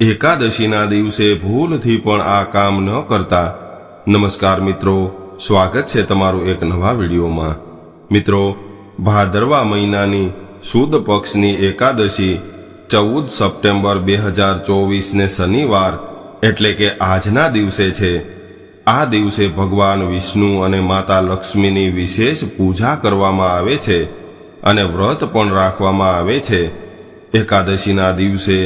એકાદશીના દિવસે ભૂલથી પણ આ કામ ન કરતા. નમસ્કાર મિત્રો, સ્વાગત છે તમારું એક નવા વિડીયોમાં. મિત્રો, ભાદરવા મહિનાની સુદ પક્ષની એકાદશી ચૌદ સપ્ટેમ્બર બે હજાર ચોવીસને શનિવાર, એટલે કે આજના દિવસે છે. આ દિવસે ભગવાન વિષ્ણુ અને માતા લક્ષ્મીની વિશેષ પૂજા કરવામાં આવે છે અને વ્રત પણ રાખવામાં આવે છે. એકાદશીના દિવસે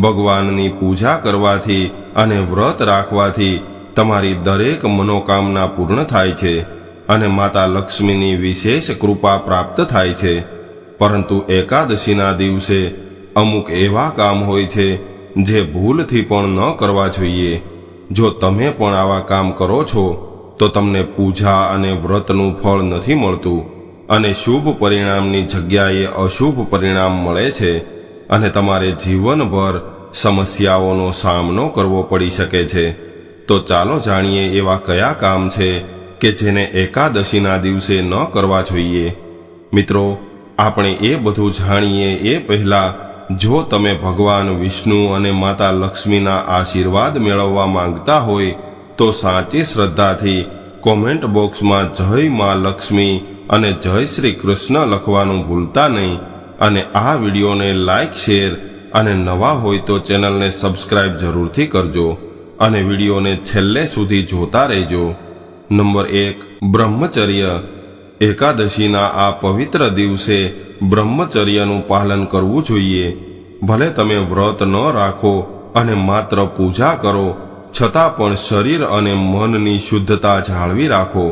ભગવાનની પૂજા કરવાથી અને વ્રત રાખવાથી તમારી દરેક મનોકામના પૂર્ણ થાય છે અને માતા લક્ષ્મીની વિશેષ કૃપા પ્રાપ્ત થાય છે. પરંતુ એકાદશીના દિવસે અમુક એવા કામ હોય છે જે ભૂલથી પણ ન કરવા જોઈએ. જો તમે પણ આવા કામ કરો છો, તો તમને પૂજા અને વ્રતનું ફળ નથી મળતું અને શુભ પરિણામની જગ્યાએ અશુભ પરિણામ મળે છે. અને તમારે જીવનભર સમસ્યાઓનો સામનો કરવો પડી શકે છે. તો ચાલો જાણીએ એવા કયા કામ છે કે જેને એકાદશીના દિવસે ન કરવા જોઈએ. મિત્રો, આપણે એ બધું જાણીએ એ પહેલાં જો તમે ભગવાન વિષ્ણુ અને માતા લક્ષ્મીના આશીર્વાદ મેળવવા માંગતા હોય, તો સાચી શ્રદ્ધાથી કોમેન્ટ બોક્સમાં જય મા લક્ષ્મી અને જય શ્રી કૃષ્ણ લખવાનું ભૂલતા નહીં. અને આ વિડીયોને લાઈક, શેર અને નવા હોય તો ચેનલને સબસ્ક્રાઇબ જરૂરથી કરજો અને વિડીયોને છેલ્લે સુધી જોતા રહેજો. નંબર એક, બ્રહ્મચર્ય. એકાદશીના આ પવિત્ર દિવસે બ્રહ્મચર્યનું પાલન કરવું જોઈએ. ભલે તમે વ્રત ન રાખો અને માત્ર પૂજા કરો, છતાં પણ શરીર અને મનની શુદ્ધતા જાળવી રાખો.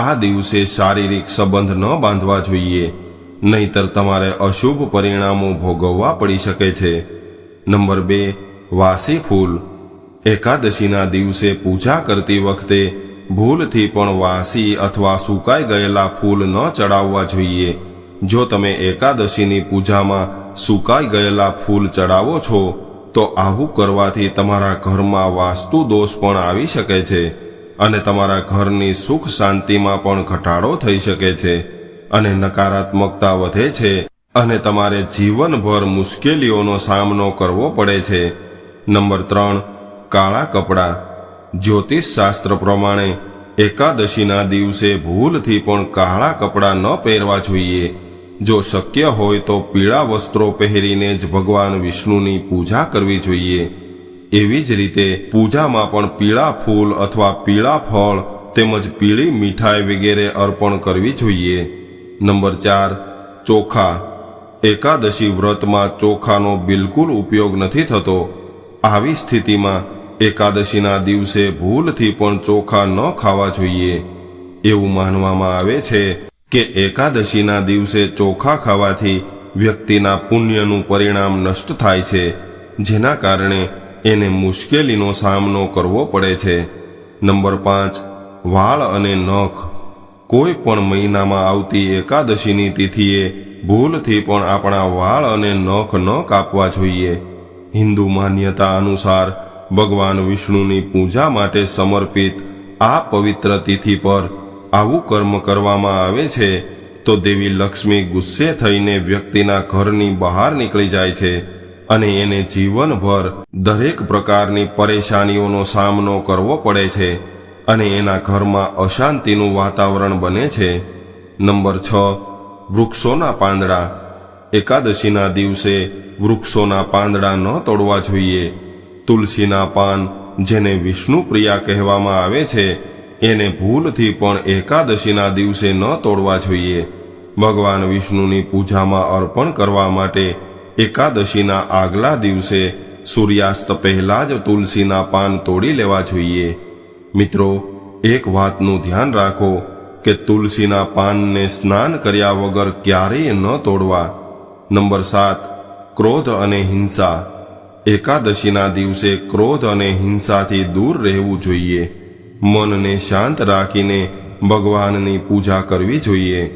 આ દિવસે શારીરિક સંબંધ ન બાંધવા જોઈએ. નહીતર તમારે અશુભ પરિણામો ભોગવવા પડી શકે છે. નંબર બે, વાસી ફૂલ. એકાદશીના દિવસે પૂજા કરતી વખતે ભૂલથી પણ વાસી અથવા સુકાઈ ગયેલા ફૂલ ન ચડાવવા જોઈએ. જો તમે એકાદશીની પૂજામાં સુકાઈ ગયેલા ફૂલ ચડાવો છો, તો આવું કરવાથી તમારા ઘરમાં વાસ્તુ દોષ પણ આવી શકે છે અને તમારા ઘરની સુખ શાંતિમાં પણ ઘટાડો થઈ શકે છે. અને નકારાત્મકતા વધે છે અને તમારે જીવનભર મુશ્કેલીઓનો સામનો કરવો પડે છે. નંબર ત્રણ, કાળા કપડાં. જ્યોતિષ શાસ્ત્ર પ્રમાણે એકાદશીના દિવસે ભૂલથી પણ કાળા કપડાં ન પહેરવા જોઈએ. જો શક્ય હોય તો પીળા વસ્ત્રો પહેરીને જ ભગવાન વિષ્ણુની પૂજા કરવી જોઈએ. એવી જ રીતે પૂજામાં પણ પીળા ફૂલ અથવા પીળા ફળ તેમજ પીળી મીઠાઈ વગેરે અર્પણ કરવી જોઈએ. નંબર ચાર, ચોખા. એકાદશી વ્રતમાં ચોખાનો બિલકુલ ઉપયોગ નથી થતો. આવી સ્થિતિમાં એકાદશીના દિવસે ભૂલથી પણ ચોખા ન ખાવા જોઈએ. એવું માનવામાં આવે છે કે એકાદશીના દિવસે ચોખા ખાવાથી વ્યક્તિના પુણ્યનું પરિણામ નષ્ટ થાય છે, જેના કારણે એને મુશ્કેલીનો સામનો કરવો પડે છે. નંબર પાંચ, વાળ અને નખ. કોઈ પણ મહિનામાં આવતી એકાદશીની તિથિએ ભૂલથી પણ આપણા વાળ અને નખ ન કાપવા જોઈએ. હિન્દુ માન્યતા અનુસાર ભગવાન વિષ્ણુની પૂજા માટે સમર્પિત આ પવિત્ર તિથિ પર આવું કર્મ કરવામાં આવે છે, તો દેવી લક્ષ્મી ગુસ્સે થઈને વ્યક્તિના ઘરની બહાર નીકળી જાય છે અને એને જીવનભર દરેક પ્રકારની પરેશાનીઓનો સામનો કરવો પડે છે. અને એના ઘરમાં અશાંતિનું વાતાવરણ બને છે. નંબર છ, વૃક્ષોના પાંદડા. એકાદશીના દિવસે વૃક્ષોના પાંદડા ન તોડવા જોઈએ. તુલસીના પાન, જેને વિષ્ણુ પ્રિયા કહેવામાં આવે છે, એને ભૂલથી પણ એકાદશીના દિવસે ન તોડવા જોઈએ. ભગવાન વિષ્ણુની પૂજામાં અર્પણ કરવા માટે એકાદશીના આગલા દિવસે સૂર્યાસ્ત પહેલા જ તુલસીના પાન તોડી લેવા જોઈએ. મિત્રો, એક વાતનું ધ્યાન રાખો કે તુલસીના પાનને સ્નાન કર્યા વગર ક્યારેય ન તોડવા. નંબર સાત, ક્રોધ અને હિંસા. એકાદશીના દિવસે ક્રોધ અને હિંસાથી દૂર રહેવું જોઈએ. મનને શાંત રાખીને ભગવાનની પૂજા કરવી જોઈએ.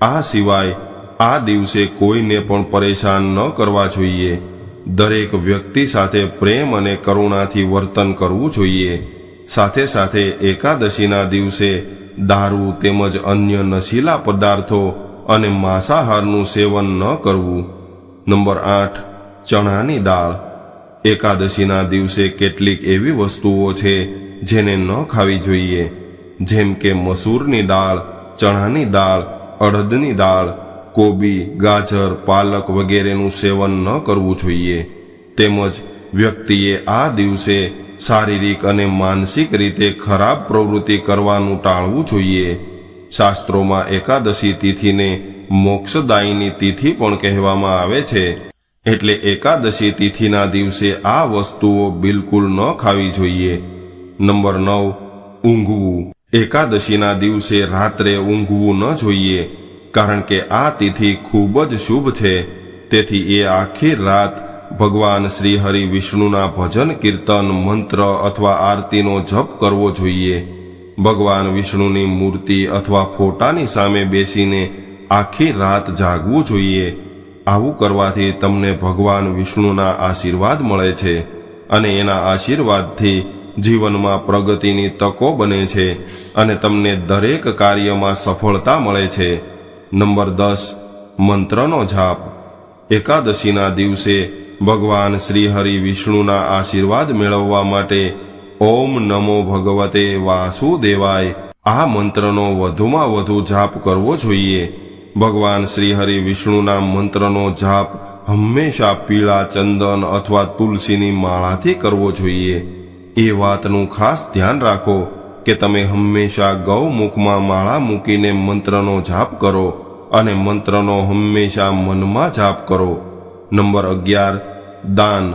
આ સિવાય આ દિવસે કોઈને પણ પરેશાન ન કરવા જોઈએ. દરેક વ્યક્તિ સાથે પ્રેમ અને કરુણાથી વર્તન કરવું જોઈએ. સાથે સાથે એકાદશીના દિવસે દારૂ તેમજ અન્ય નશીલા પદાર્થો અને માંસાહારનું સેવન ન કરવું. નંબર આઠ, ચણાની દાળ. એકાદશીના દિવસે કેટલીક એવી વસ્તુઓ છે જેને ન ખાવી જોઈએ, જેમ કે મસૂરની દાળ, ચણાની દાળ, અડદની દાળ, કોબી, ગાજર, પાલક વગેરેનું સેવન ન કરવું જોઈએ. તેમજ વ્યક્તિએ આ દિવસે શારીરિક અને માનસિક રીતે ખરાબ પ્રવૃત્તિ કરવાનું ટાળવું જોઈએ. શાસ્ત્રોમાં એકાદશી તિથિને મોક્ષદાયીની તિથિ પણ કહેવામાં આવે છે. એટલે એકાદશી તિથિના દિવસે આ વસ્તુઓ બિલકુલ ન ખાવી જોઈએ. નંબર નવ, ઊંઘવું. એકાદશીના દિવસે રાત્રે ઊંઘવું ન જોઈએ, કારણ કે આ તિથિ ખૂબ જ શુભ છે. તેથી એ આખી રાત ભગવાન શ્રી હરિ વિષ્ણુના ભજન, કીર્તન, મંત્ર અથવા આરતીનો જપ કરવો જોઈએ. ભગવાન વિષ્ણુની મૂર્તિ અથવા ફોટાની સામે બેસીને આખી રાત જાગવું જોઈએ. આવું કરવાથી તમને ભગવાન વિષ્ણુના આશીર્વાદ મળે છે અને એના આશીર્વાદથી જીવનમાં પ્રગતિની તકો બને છે અને તમને દરેક કાર્યમાં સફળતા મળે છે. નંબર દસ, મંત્રનો જાપ. એકાદશીના દિવસે ભગવાન શ્રી હરિ વિષ્ણુના આશીર્વાદ મેળવવા માટે ઓમ નમો ભગવતે વાસુદેવાય. આ મંત્રનો વધુમાં વધુ જાપ કરવો જોઈએ. ભગવાન શ્રી હરિ વિષ્ણુના મંત્રનો જાપ હંમેશા પીળા ચંદન અથવા તુલસીની માળાથી કરવો જોઈએ. એ વાતનું ખાસ ધ્યાન રાખો કે તમે હંમેશા ગૌમુખમાં માળા મૂકીને મંત્રનો જાપ કરો અને મંત્રનો હંમેશા મનમાં જાપ કરો. નંબર અગિયાર, દાન.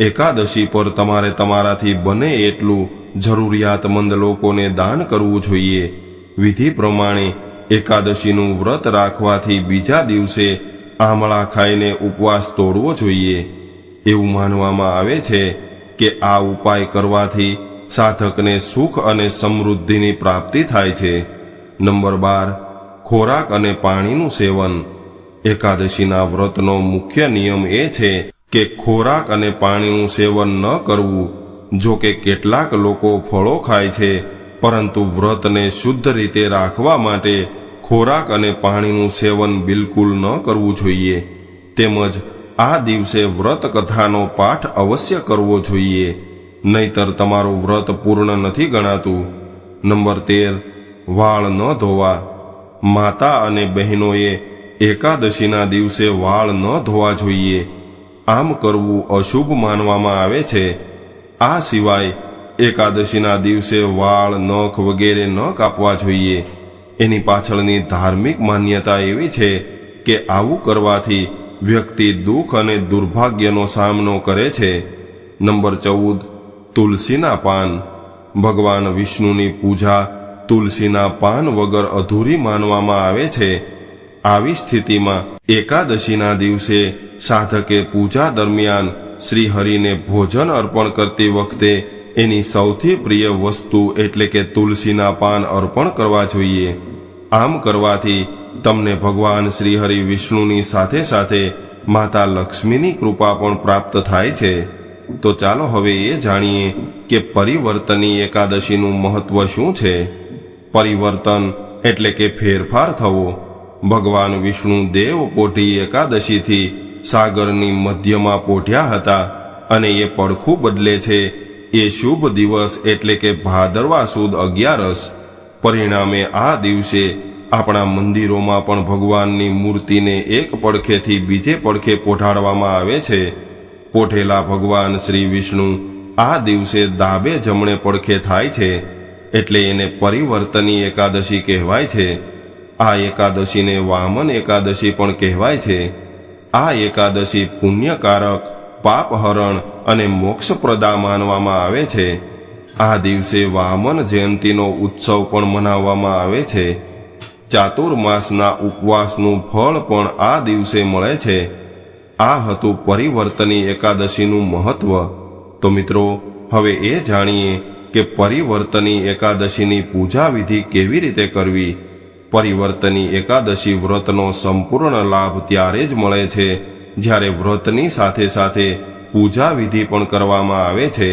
એકાદશી પર તમારે તમારાથી બને એટલું જરૂરિયાતમંદ લોકોને દાન કરવું જોઈએ. વિધિ પ્રમાણે એકાદશીનું વ્રત રાખવાથી બીજા દિવસે આમળા ખાઈને ઉપવાસ તોડવો જોઈએ. એવું માનવામાં આવે છે કે આ ઉપાય કરવાથી સાધકને સુખ અને સમૃદ્ધિની પ્રાપ્તિ થાય છે. નંબર બાર, ખોરાક અને પાણીનું સેવન. એકાદશીના વ્રતનો મુખ્ય નિયમ એ છે કે ખોરાક અને પાણીનું સેવન ન કરવું. જો કે કેટલાક લોકો ફળો ખાય છે, પરંતુ વ્રતને શુદ્ધ રીતે રાખવા માટે ખોરાક અને પાણીનું સેવન બિલકુલ ન કરવું જોઈએ. તેમજ આ દિવસે વ્રત કથાનો પાઠ અવશ્ય કરવો જોઈએ. નહીતર તમારું વ્રત પૂર્ણ નથી ગણાતું. નંબર તેર. વાળ ન ધોવા. માતા અને બહેનોએ એકાદશીના દિવસે વાળ ન ધોવા જોઈએ. આમ કરવું અશુભ માનવામાં આવે છે. આ સિવાય એકાદશીના દિવસે વાળ, નખ વગેરે ન કાપવા જોઈએ. એની પાછળની ધાર્મિક માન્યતા એવી છે કે આવું કરવાથી વ્યક્તિ દુઃખ અને દુર્ભાગ્યનો સામનો કરે છે. નંબર ચૌદ, તુલસીના પાન. ભગવાન વિષ્ણુની પૂજા તુલસીના પાન વગર અધૂરી માનવામાં આવે છે. આવી સ્થિતિમાં એકાદશીના દિવસે સાધકે પૂજા દરમિયાન શ્રી હરિને ભોજન અર્પણ કરતી વખતે એની સૌથી પ્રિય વસ્તુ એટલે કે તુલસીના પાન અર્પણ કરવા જોઈએ. આમ કરવાથી તમને ભગવાન શ્રી હરિ વિષ્ણુની સાથે સાથે માતા લક્ષ્મીની કૃપા પણ પ્રાપ્ત થાય છે. તો ચાલો હવે એ જાણીએ કે પરિવર્તની એકાદશીનું મહત્વ શું છે? પરિવર્તન એટલે કે ફેરફાર થવો. ભગવાન વિષ્ણુ દેવ પોઢી એકાદશીથી સાગરની મધ્યમાં પોઢ્યા હતા અને એ પડખું બદલે છે. એ શુભ દિવસ એટલે કે ભાદરવા સુદ અગિયારસ. પરિણામે આ દિવસે આપણા મંદિરોમાં પણ ભગવાનની મૂર્તિને એક પડખેથી બીજે પડખે પોઢાડવામાં આવે છે. પોઠેલા ભગવાન શ્રી વિષ્ણુ આ દિવસે ડાબે જમણે પડખે થાય છે. એટલે એને પરિવર્તની એકાદશી કહેવાય છે. આ એકાદશીને વામન એકાદશી પણ કહેવાય છે. આ એકાદશી પુણ્યકારક, પાપહરણ અને મોક્ષપ્રદા માનવામાં આવે છે. આ દિવસે વામન જયંતીનો ઉત્સવ પણ મનાવવામાં આવે છે. ચાતુર્માસના ઉપવાસનું ફળ પણ આ દિવસે મળે છે. આ હતું પરિવર્તની એકાદશીનું મહત્વ. તો મિત્રો, હવે એ જાણીએ કે પરિવર્તની એકાદશીની પૂજા વિધિ કેવી રીતે કરવી? પરિવર્તની એકાદશી વ્રતનો સંપૂર્ણ લાભ ત્યારે જ મળે છે, જ્યારે વ્રતની સાથે સાથે પૂજા વિધિ પણ કરવામાં આવે છે.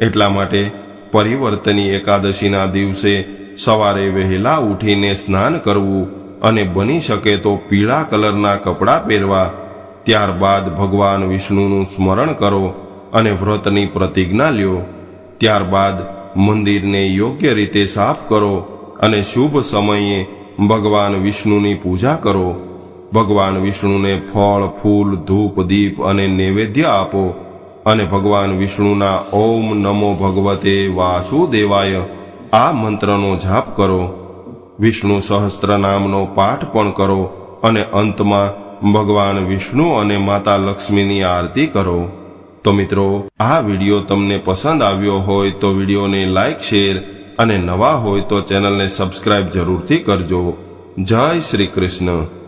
એટલા માટે પરિવર્તની એકાદશીના દિવસે સવારે વહેલા ઉઠીને સ્નાન કરવું અને બની શકે તો પીળા કલરના કપડાં પહેરવા. ત્યારબાદ ભગવાન વિષ્ણુનું સ્મરણ કરો અને વ્રતની પ્રતિજ્ઞા લ્યો. ત્યારબાદ મંદિરને યોગ્ય રીતે સાફ કરો અને શુભ સમયે ભગવાન વિષ્ણુની પૂજા કરો. ભગવાન વિષ્ણુને ફળ, ફૂલ, ધૂપ, દીપ અને નૈવેદ્ય આપો અને ભગવાન વિષ્ણુના ઓમ નમો ભગવતે વાસુદેવાય આ મંત્રનો જાપ કરો. વિષ્ણુ સહસ્ત્ર નામનો પાઠ પણ કરો અને અંતમાં ભગવાન વિષ્ણુ અને માતા લક્ષ્મીની આરતી કરો. તો મિત્રો, આ વીડિયો તમને પસંદ આવ્યો હોય તો વિડીયોને લાઈક, શેર અને નવા હોય તો ચેનલને સબસ્ક્રાઇબ જરૂરથી કરજો. જય શ્રી કૃષ્ણ.